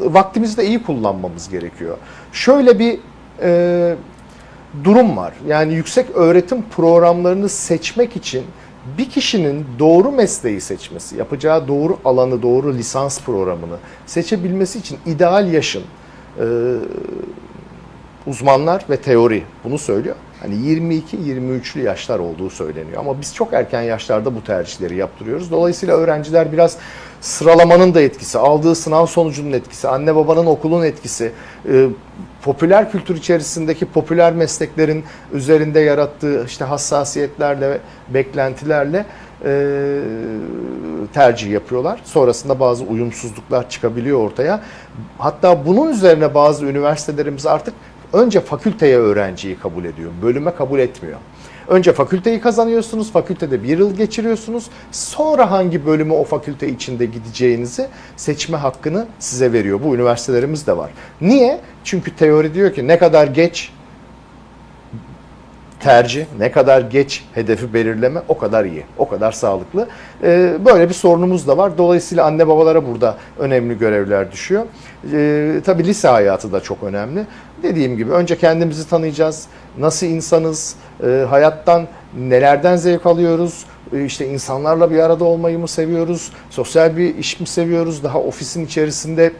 vaktimizi de iyi kullanmamız gerekiyor. Şöyle bir e, durum var. Yani yüksek öğretim programlarını seçmek için bir kişinin doğru mesleği seçmesi, yapacağı doğru alanı, doğru lisans programını seçebilmesi için ideal yaşın e, uzmanlar ve teori bunu söylüyor. Hani 22-23'lü yaşlar olduğu söyleniyor ama biz çok erken yaşlarda bu tercihleri yaptırıyoruz. Dolayısıyla öğrenciler biraz sıralamanın da etkisi, aldığı sınav sonucunun etkisi, anne babanın okulun etkisi, e, popüler kültür içerisindeki popüler mesleklerin üzerinde yarattığı işte hassasiyetlerle, beklentilerle e, tercih yapıyorlar. Sonrasında bazı uyumsuzluklar çıkabiliyor ortaya. Hatta bunun üzerine bazı üniversitelerimiz artık önce fakülteye öğrenciyi kabul ediyor, bölüme kabul etmiyor. Önce fakülteyi kazanıyorsunuz, fakültede bir yıl geçiriyorsunuz. Sonra hangi bölümü o fakülte içinde gideceğinizi seçme hakkını size veriyor. Bu üniversitelerimiz de var. Niye? Çünkü teori diyor ki ne kadar geç tercih, ne kadar geç hedefi belirleme o kadar iyi, o kadar sağlıklı. Ee, böyle bir sorunumuz da var. Dolayısıyla anne babalara burada önemli görevler düşüyor. Ee, tabii lise hayatı da çok önemli. Dediğim gibi önce kendimizi tanıyacağız. Nasıl insanız, e, hayattan nelerden zevk alıyoruz, e, işte insanlarla bir arada olmayı mı seviyoruz, sosyal bir iş mi seviyoruz, daha ofisin içerisinde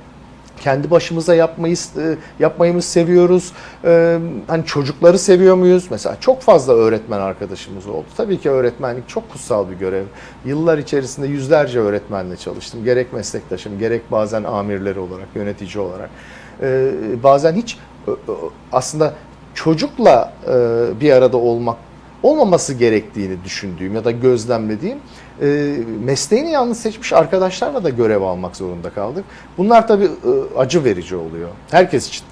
kendi başımıza yapmayı e, yapmayı mı seviyoruz? Ee, hani çocukları seviyor muyuz? Mesela çok fazla öğretmen arkadaşımız oldu. Tabii ki öğretmenlik çok kutsal bir görev. Yıllar içerisinde yüzlerce öğretmenle çalıştım. Gerek meslektaşım, gerek bazen amirleri olarak, yönetici olarak. Ee, bazen hiç aslında çocukla e, bir arada olmak olmaması gerektiğini düşündüğüm ya da gözlemlediğim e, mesleğini yalnız seçmiş arkadaşlarla da görev almak zorunda kaldık. Bunlar tabii e, acı verici oluyor. Herkes için.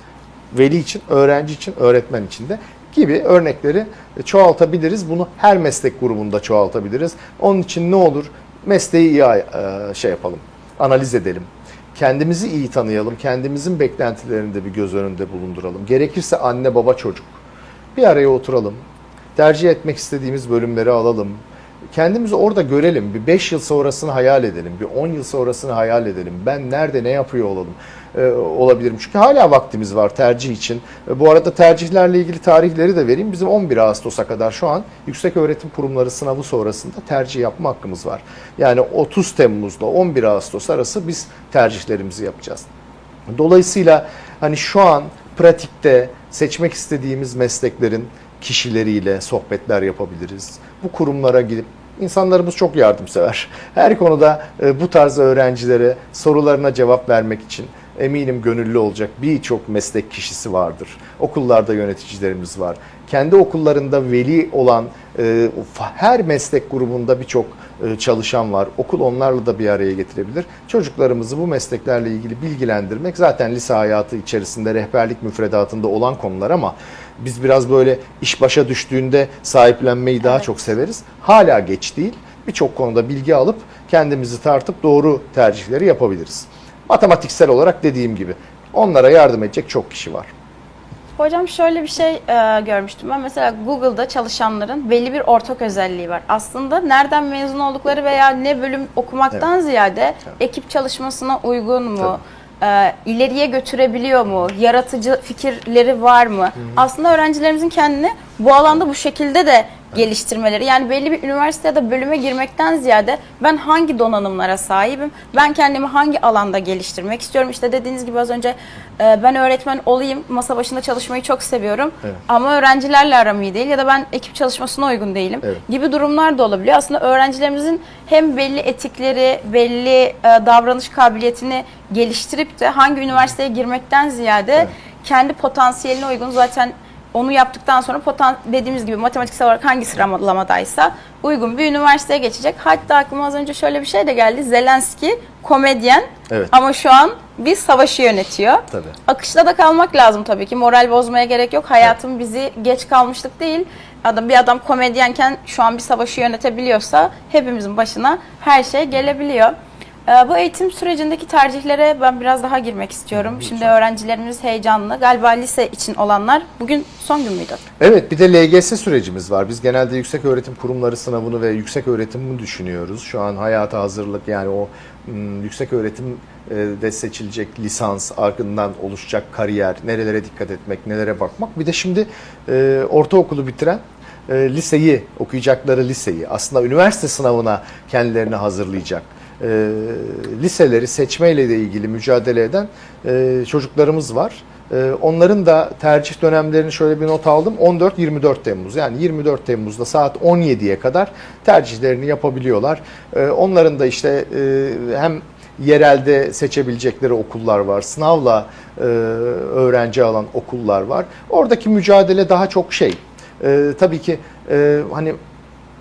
Veli için, öğrenci için, öğretmen için de gibi örnekleri çoğaltabiliriz. Bunu her meslek grubunda çoğaltabiliriz. Onun için ne olur mesleği iyi e, şey yapalım, analiz edelim. Kendimizi iyi tanıyalım, kendimizin beklentilerini de bir göz önünde bulunduralım. Gerekirse anne baba çocuk bir araya oturalım. Tercih etmek istediğimiz bölümleri alalım. Kendimizi orada görelim. Bir 5 yıl sonrasını hayal edelim. Bir 10 yıl sonrasını hayal edelim. Ben nerede ne yapıyor olalım e, olabilirim. Çünkü hala vaktimiz var tercih için. E, bu arada tercihlerle ilgili tarihleri de vereyim. Bizim 11 Ağustos'a kadar şu an Yüksek Öğretim Kurumları sınavı sonrasında tercih yapma hakkımız var. Yani 30 Temmuz'la 11 Ağustos arası biz tercihlerimizi yapacağız. Dolayısıyla hani şu an pratikte seçmek istediğimiz mesleklerin kişileriyle sohbetler yapabiliriz. Bu kurumlara gidip insanlarımız çok yardımsever. Her konuda e, bu tarz öğrencilere sorularına cevap vermek için eminim gönüllü olacak birçok meslek kişisi vardır. Okullarda yöneticilerimiz var. Kendi okullarında veli olan e, her meslek grubunda birçok e, çalışan var. Okul onlarla da bir araya getirebilir. Çocuklarımızı bu mesleklerle ilgili bilgilendirmek zaten lise hayatı içerisinde rehberlik müfredatında olan konular ama biz biraz böyle iş başa düştüğünde sahiplenmeyi daha Evet. çok severiz. Hala geç değil. Birçok konuda bilgi alıp kendimizi tartıp doğru tercihleri yapabiliriz. Matematiksel olarak dediğim gibi onlara yardım edecek çok kişi var. Hocam şöyle bir şey e, görmüştüm ben. Mesela Google'da çalışanların belli bir ortak özelliği var. Aslında nereden mezun oldukları veya ne bölüm okumaktan ziyade ekip çalışmasına uygun mu? e, ileriye götürebiliyor mu? Yaratıcı fikirleri var mı? Aslında öğrencilerimizin kendini bu alanda bu şekilde de geliştirmeleri. Yani belli bir üniversite ya da bölüme girmekten ziyade ben hangi donanımlara sahibim? Ben kendimi hangi alanda geliştirmek istiyorum? İşte dediğiniz gibi az önce e, ben öğretmen olayım, masa başında çalışmayı çok seviyorum. Evet. Ama öğrencilerle aram iyi değil ya da ben ekip çalışmasına uygun değilim Evet. gibi durumlar da olabiliyor. Aslında öğrencilerimizin hem belli etikleri, belli e, davranış kabiliyetini geliştirip de hangi üniversiteye girmekten ziyade Evet. kendi potansiyeline uygun zaten onu yaptıktan sonra potan dediğimiz gibi matematiksel olarak hangi sıralamadaysa uygun bir üniversiteye geçecek. Hatta aklıma az önce şöyle bir şey de geldi. Zelenski komedyen Evet. ama şu an bir savaşı yönetiyor. Tabii. Akışta da kalmak lazım tabii ki. Moral bozmaya gerek yok. Hayatım bizi geç kalmışlık değil. Adam bir adam komedyenken şu an bir savaşı yönetebiliyorsa hepimizin başına her şey gelebiliyor. Ee, Bu eğitim sürecindeki tercihlere ben biraz daha girmek istiyorum. Şimdi öğrencilerimiz heyecanlı. Galiba lise için olanlar bugün son gün müydü? Evet bir de LGS sürecimiz var. Biz genelde yüksek öğretim kurumları sınavını ve yüksek öğretimi düşünüyoruz. Şu an hayata hazırlık yani o yüksek öğretim e, de seçilecek lisans, ardından oluşacak kariyer, nerelere dikkat etmek, nelere bakmak. Bir de şimdi e, ortaokulu bitiren e, liseyi, okuyacakları liseyi aslında üniversite sınavına kendilerini hazırlayacak e, liseleri seçmeyle de ilgili mücadele eden e, çocuklarımız var. E, onların da tercih dönemlerini şöyle bir not aldım. 14-24 Temmuz yani 24 Temmuz'da saat 17'ye kadar tercihlerini yapabiliyorlar. E, onların da işte e, hem yerelde seçebilecekleri okullar var. Sınavla e, öğrenci alan okullar var. Oradaki mücadele daha çok şey. E, tabii ki e, hani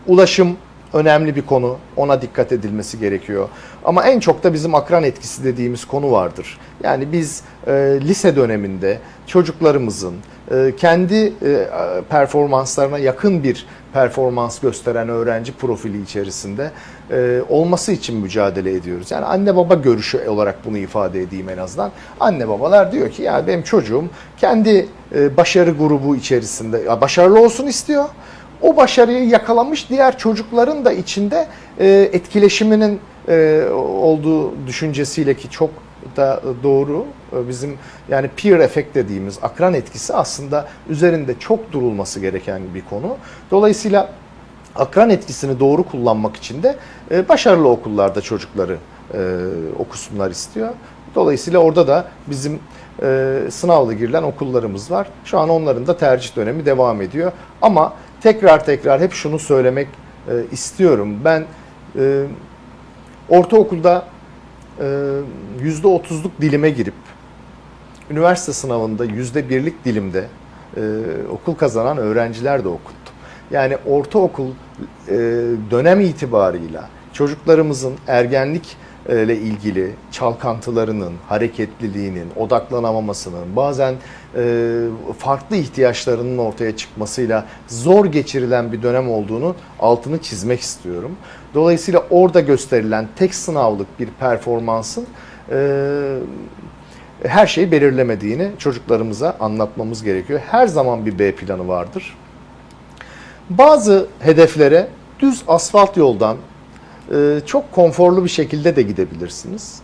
ulaşım önemli bir konu. Ona dikkat edilmesi gerekiyor. Ama en çok da bizim akran etkisi dediğimiz konu vardır. Yani biz e, lise döneminde çocuklarımızın e, kendi e, performanslarına yakın bir performans gösteren öğrenci profili içerisinde e, olması için mücadele ediyoruz. Yani anne baba görüşü olarak bunu ifade edeyim en azından. Anne babalar diyor ki ya benim çocuğum kendi e, başarı grubu içerisinde ya başarılı olsun istiyor o başarıyı yakalamış diğer çocukların da içinde e, etkileşiminin e, olduğu düşüncesiyle ki çok da doğru E, bizim yani peer effect dediğimiz akran etkisi aslında üzerinde çok durulması gereken bir konu. Dolayısıyla akran etkisini doğru kullanmak için de e, başarılı okullarda çocukları e, okusunlar istiyor. Dolayısıyla orada da bizim sınavla girilen okullarımız var. Şu an onların da tercih dönemi devam ediyor. Ama tekrar tekrar hep şunu söylemek e, istiyorum. Ben e, ortaokulda e, yüzde otuzluk dilime girip üniversite sınavında yüzde birlik dilimde e, okul kazanan öğrenciler de okuttum. Yani ortaokul e, dönem itibarıyla çocuklarımızın ergenlik ile ilgili çalkantılarının, hareketliliğinin, odaklanamamasının, bazen e, farklı ihtiyaçlarının ortaya çıkmasıyla zor geçirilen bir dönem olduğunu altını çizmek istiyorum. Dolayısıyla orada gösterilen tek sınavlık bir performansın e, her şeyi belirlemediğini çocuklarımıza anlatmamız gerekiyor. Her zaman bir B planı vardır. Bazı hedeflere düz asfalt yoldan e, çok konforlu bir şekilde de gidebilirsiniz.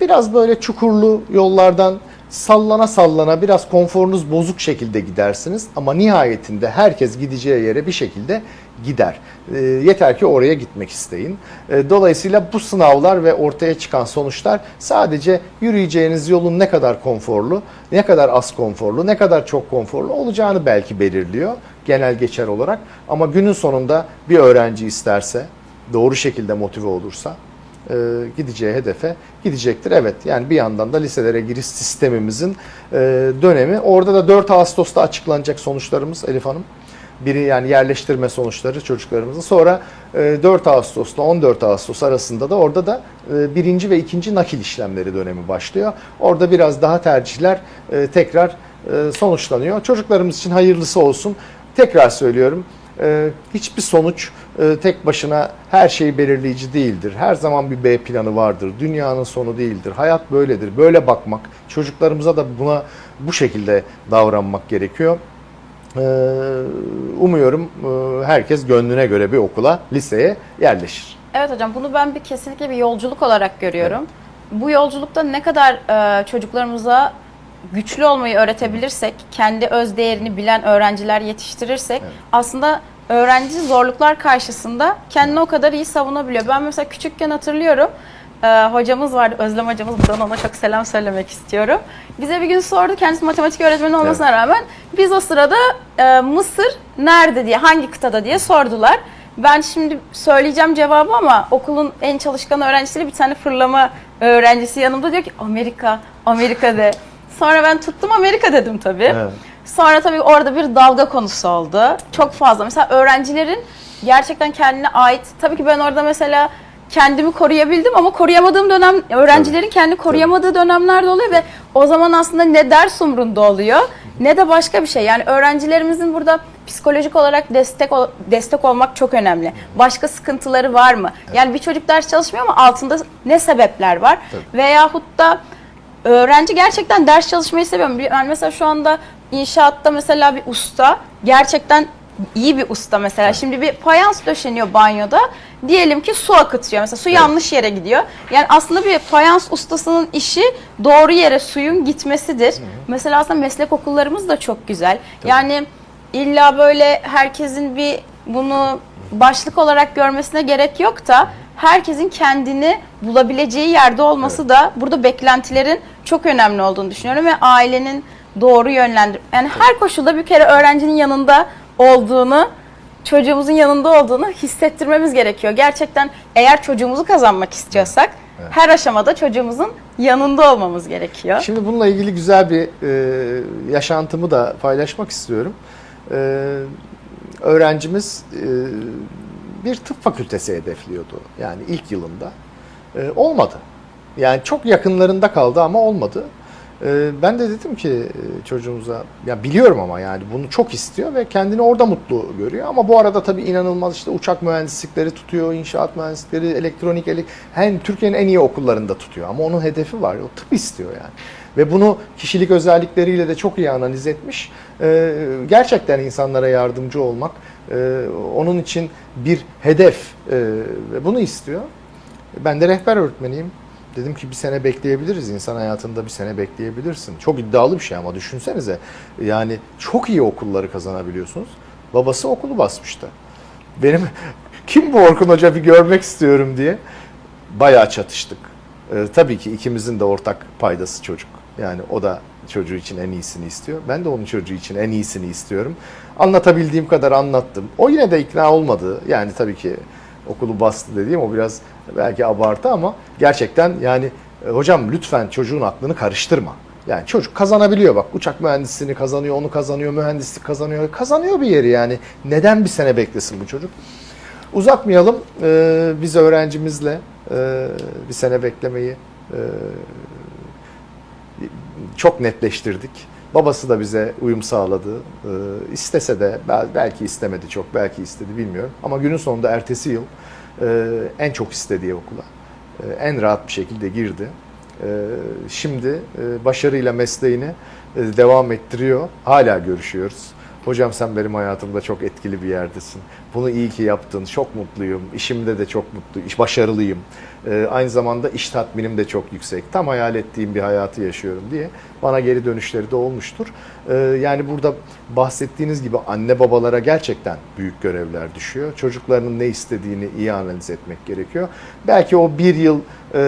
Biraz böyle çukurlu yollardan sallana sallana biraz konforunuz bozuk şekilde gidersiniz ama nihayetinde herkes gideceği yere bir şekilde gider. E, yeter ki oraya gitmek isteyin. E, dolayısıyla bu sınavlar ve ortaya çıkan sonuçlar sadece yürüyeceğiniz yolun ne kadar konforlu, ne kadar az konforlu, ne kadar çok konforlu olacağını belki belirliyor genel geçer olarak. Ama günün sonunda bir öğrenci isterse, doğru şekilde motive olursa e, gideceği hedefe gidecektir. Evet yani bir yandan da liselere giriş sistemimizin e, dönemi. Orada da 4 Ağustos'ta açıklanacak sonuçlarımız Elif Hanım. Biri yani yerleştirme sonuçları çocuklarımızın. Sonra e, 4 Ağustos'la 14 Ağustos arasında da orada da e, birinci ve ikinci nakil işlemleri dönemi başlıyor. Orada biraz daha tercihler e, tekrar e, sonuçlanıyor. Çocuklarımız için hayırlısı olsun. Tekrar söylüyorum. Ee, hiçbir sonuç e, tek başına her şeyi belirleyici değildir. Her zaman bir B planı vardır. Dünyanın sonu değildir. Hayat böyledir. Böyle bakmak. Çocuklarımıza da buna bu şekilde davranmak gerekiyor. Ee, umuyorum e, herkes gönlüne göre bir okula, liseye yerleşir. Evet hocam bunu ben bir kesinlikle bir yolculuk olarak görüyorum. Bu yolculukta ne kadar e, çocuklarımıza güçlü olmayı öğretebilirsek, kendi öz değerini bilen öğrenciler yetiştirirsek Evet. aslında öğrenci zorluklar karşısında kendini o kadar iyi savunabiliyor. Ben mesela küçükken hatırlıyorum. e, hocamız vardı, Özlem hocamız. Buradan ona çok selam söylemek istiyorum. Bize bir gün sordu, kendisi matematik öğretmeni olmasına rağmen. Biz o sırada e, Mısır nerede diye, hangi kıtada diye sordular. Ben şimdi söyleyeceğim cevabı ama okulun en çalışkan öğrencisiyle bir tane fırlama öğrencisi yanımda diyor ki Amerika, Amerika de. Sonra ben tuttum Amerika dedim tabii. Evet. Sonra tabii orada bir dalga konusu oldu. Çok fazla. Mesela öğrencilerin gerçekten kendine ait. Tabii ki ben orada mesela kendimi koruyabildim ama koruyamadığım dönem öğrencilerin kendi koruyamadığı dönemler de oluyor ve o zaman aslında ne ders umrunda oluyor ne de başka bir şey. Yani öğrencilerimizin burada psikolojik olarak destek destek olmak çok önemli. Başka sıkıntıları var mı? Yani bir çocuk ders çalışmıyor ama altında ne sebepler var? Veyahut da öğrenci gerçekten ders çalışmayı seviyor. mu? Ben mesela şu anda inşaatta mesela bir usta gerçekten iyi bir usta mesela. Şimdi bir fayans döşeniyor banyoda. Diyelim ki su akıtıyor. Mesela su yanlış yere gidiyor. Yani aslında bir fayans ustasının işi doğru yere suyun gitmesidir. Mesela aslında meslek okullarımız da çok güzel. Yani illa böyle herkesin bir bunu başlık olarak görmesine gerek yok da herkesin kendini bulabileceği yerde olması da burada beklentilerin çok önemli olduğunu düşünüyorum ve ailenin doğru yönlendir. Yani her koşulda bir kere öğrencinin yanında olduğunu, çocuğumuzun yanında olduğunu hissettirmemiz gerekiyor. Gerçekten eğer çocuğumuzu kazanmak istiyorsak her aşamada çocuğumuzun yanında olmamız gerekiyor. Şimdi bununla ilgili güzel bir e, yaşantımı da paylaşmak istiyorum. E, öğrencimiz e, bir tıp fakültesi hedefliyordu. Yani ilk yılında. E, olmadı. Yani çok yakınlarında kaldı ama olmadı. E, ben de dedim ki e, çocuğumuza, ya biliyorum ama yani bunu çok istiyor ve kendini orada mutlu görüyor. Ama bu arada tabii inanılmaz işte uçak mühendislikleri tutuyor, inşaat mühendislikleri, elektronik, elek hem Türkiye'nin en iyi okullarında tutuyor. Ama onun hedefi var, o tıp istiyor yani. Ve bunu kişilik özellikleriyle de çok iyi analiz etmiş. E, gerçekten insanlara yardımcı olmak, e, onun için bir hedef e, ve bunu istiyor. Ben de rehber öğretmeniyim. Dedim ki bir sene bekleyebiliriz. İnsan hayatında bir sene bekleyebilirsin. Çok iddialı bir şey ama düşünsenize. Yani çok iyi okulları kazanabiliyorsunuz. Babası okulu basmıştı. Benim kim bu Orkun Hoca bir görmek istiyorum diye bayağı çatıştık. Ee, tabii ki ikimizin de ortak paydası çocuk. Yani o da çocuğu için en iyisini istiyor. Ben de onun çocuğu için en iyisini istiyorum. Anlatabildiğim kadar anlattım. O yine de ikna olmadı. Yani tabii ki okulu bastı dediğim o biraz belki abartı ama gerçekten yani e, hocam lütfen çocuğun aklını karıştırma. Yani çocuk kazanabiliyor bak uçak mühendisliğini kazanıyor, onu kazanıyor, mühendislik kazanıyor. Kazanıyor bir yeri yani. Neden bir sene beklesin bu çocuk? Uzatmayalım. Ee, biz öğrencimizle e, bir sene beklemeyi e, çok netleştirdik. Babası da bize uyum sağladı. Ee, istese de bel- belki istemedi çok, belki istedi bilmiyorum. Ama günün sonunda ertesi yıl e, en çok istediği okula e, en rahat bir şekilde girdi. E, şimdi başarıyla mesleğini devam ettiriyor. Hala görüşüyoruz. Hocam sen benim hayatımda çok etkili bir yerdesin. Bunu iyi ki yaptın. Çok mutluyum. İşimde de çok mutluyum. Başarılıyım. Ee, aynı zamanda iş tatminim de çok yüksek. Tam hayal ettiğim bir hayatı yaşıyorum diye bana geri dönüşleri de olmuştur. Ee, yani burada bahsettiğiniz gibi anne babalara gerçekten büyük görevler düşüyor. Çocuklarının ne istediğini iyi analiz etmek gerekiyor. Belki o bir yıl e,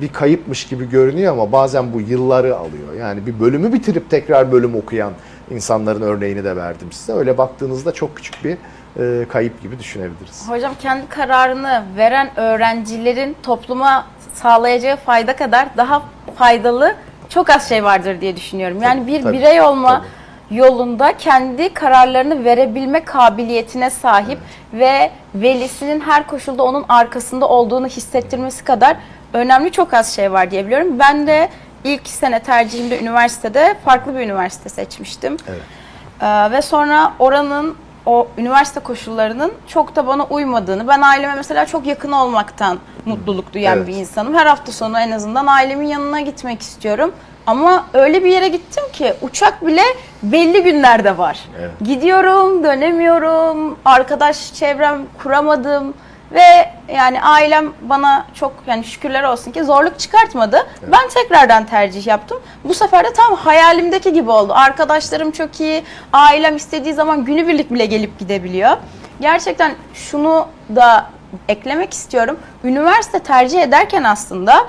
bir kayıpmış gibi görünüyor ama bazen bu yılları alıyor. Yani bir bölümü bitirip tekrar bölüm okuyan insanların örneğini de verdim size. Öyle baktığınızda çok küçük bir e, kayıp gibi düşünebiliriz. Hocam kendi kararını veren öğrencilerin topluma sağlayacağı fayda kadar daha faydalı çok az şey vardır diye düşünüyorum. Yani Tabii, bir tabii, birey olma tabii. yolunda kendi kararlarını verebilme kabiliyetine sahip ve velisinin her koşulda onun arkasında olduğunu hissettirmesi kadar önemli çok az şey var diye biliyorum. Ben de ilk sene tercihimde üniversitede farklı bir üniversite seçmiştim. Evet. Ee, ve sonra oranın o üniversite koşullarının çok da bana uymadığını, ben aileme mesela çok yakın olmaktan mutluluk duyan Evet. bir insanım. Her hafta sonu en azından ailemin yanına gitmek istiyorum. Ama öyle bir yere gittim ki uçak bile belli günlerde var. Evet. Gidiyorum, dönemiyorum, arkadaş çevrem kuramadım ve yani ailem bana çok yani şükürler olsun ki zorluk çıkartmadı. Ben tekrardan tercih yaptım. Bu sefer de tam hayalimdeki gibi oldu. Arkadaşlarım çok iyi, ailem istediği zaman günübirlik bile gelip gidebiliyor. Gerçekten şunu da eklemek istiyorum. Üniversite tercih ederken aslında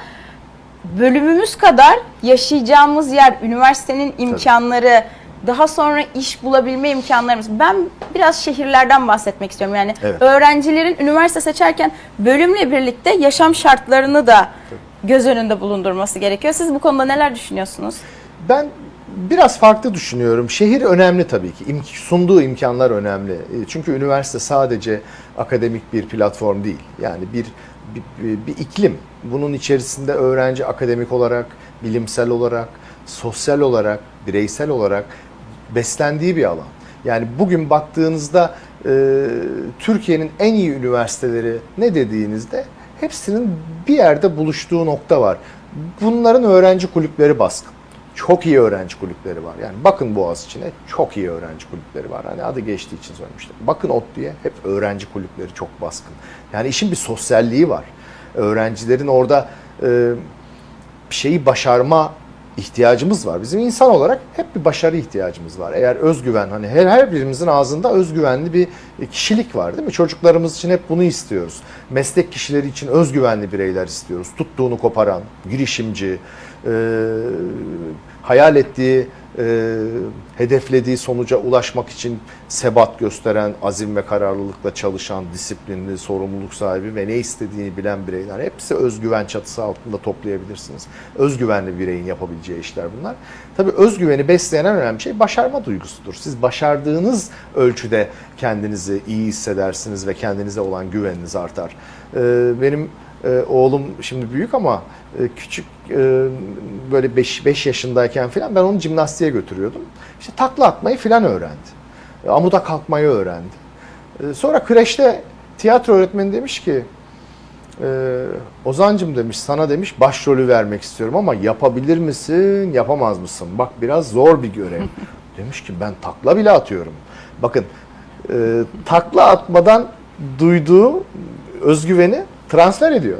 bölümümüz kadar yaşayacağımız yer, üniversitenin imkanları, daha sonra iş bulabilme imkanlarımız. Ben biraz şehirlerden bahsetmek istiyorum. Yani Evet. öğrencilerin üniversite seçerken bölümle birlikte yaşam şartlarını da göz önünde bulundurması gerekiyor. Siz bu konuda neler düşünüyorsunuz? Ben biraz farklı düşünüyorum. Şehir önemli tabii ki. İmk- sunduğu imkanlar önemli. E, Çünkü üniversite sadece akademik bir platform değil. Yani bir, bir, bir iklim. Bunun içerisinde öğrenci akademik olarak, bilimsel olarak, sosyal olarak, bireysel olarak beslendiği bir alan. Yani bugün baktığınızda e, Türkiye'nin en iyi üniversiteleri ne dediğinizde hepsinin bir yerde buluştuğu nokta var. Bunların öğrenci kulüpleri baskın. Çok iyi öğrenci kulüpleri var. Yani bakın Boğaziçi'ne çok iyi öğrenci kulüpleri var. Hani adı geçtiği için söylemiştim. Bakın ODTÜ'ye hep öğrenci kulüpleri çok baskın. Yani işin bir sosyalliği var. Öğrencilerin orada e, bir şeyi başarma ihtiyacımız var. Bizim insan olarak hep bir başarı ihtiyacımız var. Eğer özgüven hani her, her birimizin ağzında özgüvenli bir kişilik var değil mi? Çocuklarımız için hep bunu istiyoruz. Meslek kişileri için özgüvenli bireyler istiyoruz. Tuttuğunu koparan, girişimci, e, hayal ettiği, e, hedeflediği sonuca ulaşmak için sebat gösteren, azim ve kararlılıkla çalışan, disiplinli, sorumluluk sahibi ve ne istediğini bilen bireyler. Hepsi özgüven çatısı altında toplayabilirsiniz. Özgüvenli bireyin yapabileceği işler bunlar. Tabii özgüveni besleyen en önemli şey başarma duygusudur. Siz başardığınız ölçüde kendinizi iyi hissedersiniz ve kendinize olan güveniniz artar. Ee, benim e, oğlum şimdi büyük ama e, küçük e, böyle 5 5 yaşındayken falan ben onu jimnastiğe götürüyordum. İşte takla atmayı falan öğrendi. E, Amuda kalkmayı öğrendi. E, Sonra kreşte tiyatro öğretmeni demiş ki e, Ozancım demiş sana demiş başrolü vermek istiyorum ama yapabilir misin yapamaz mısın? Bak biraz zor bir görev. demiş ki ben takla bile atıyorum. Bakın e, takla atmadan duyduğu özgüveni transfer ediyor.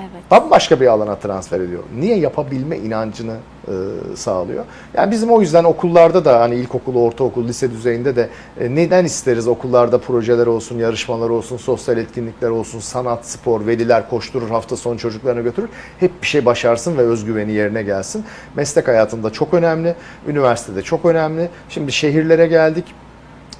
Evet. Bambaşka bir alana transfer ediyor. Niye yapabilme inancını e, sağlıyor? Yani bizim o yüzden okullarda da hani ilkokul, ortaokul, lise düzeyinde de e, neden isteriz okullarda projeler olsun, yarışmalar olsun, sosyal etkinlikler olsun, sanat, spor, veliler koşturur, hafta sonu çocuklarını götürür. Hep bir şey başarsın ve özgüveni yerine gelsin. Meslek hayatında çok önemli, üniversitede çok önemli. Şimdi şehirlere geldik.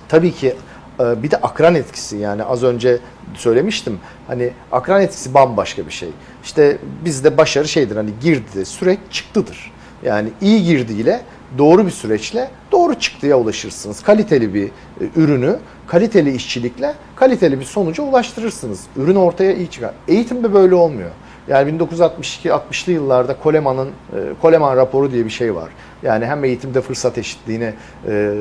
Tabii ki bir de akran etkisi yani az önce söylemiştim. Hani akran etkisi bambaşka bir şey. İşte bizde başarı şeydir hani girdi süreç çıktıdır. Yani iyi girdiyle doğru bir süreçle doğru çıktıya ulaşırsınız. Kaliteli bir e, ürünü, kaliteli işçilikle kaliteli bir sonuca ulaştırırsınız. Ürün ortaya iyi çıkar. Eğitimde böyle olmuyor. Yani 1962-60'lı yıllarda Koleman'ın e, Koleman raporu diye bir şey var. Yani hem eğitimde fırsat eşitliğine e,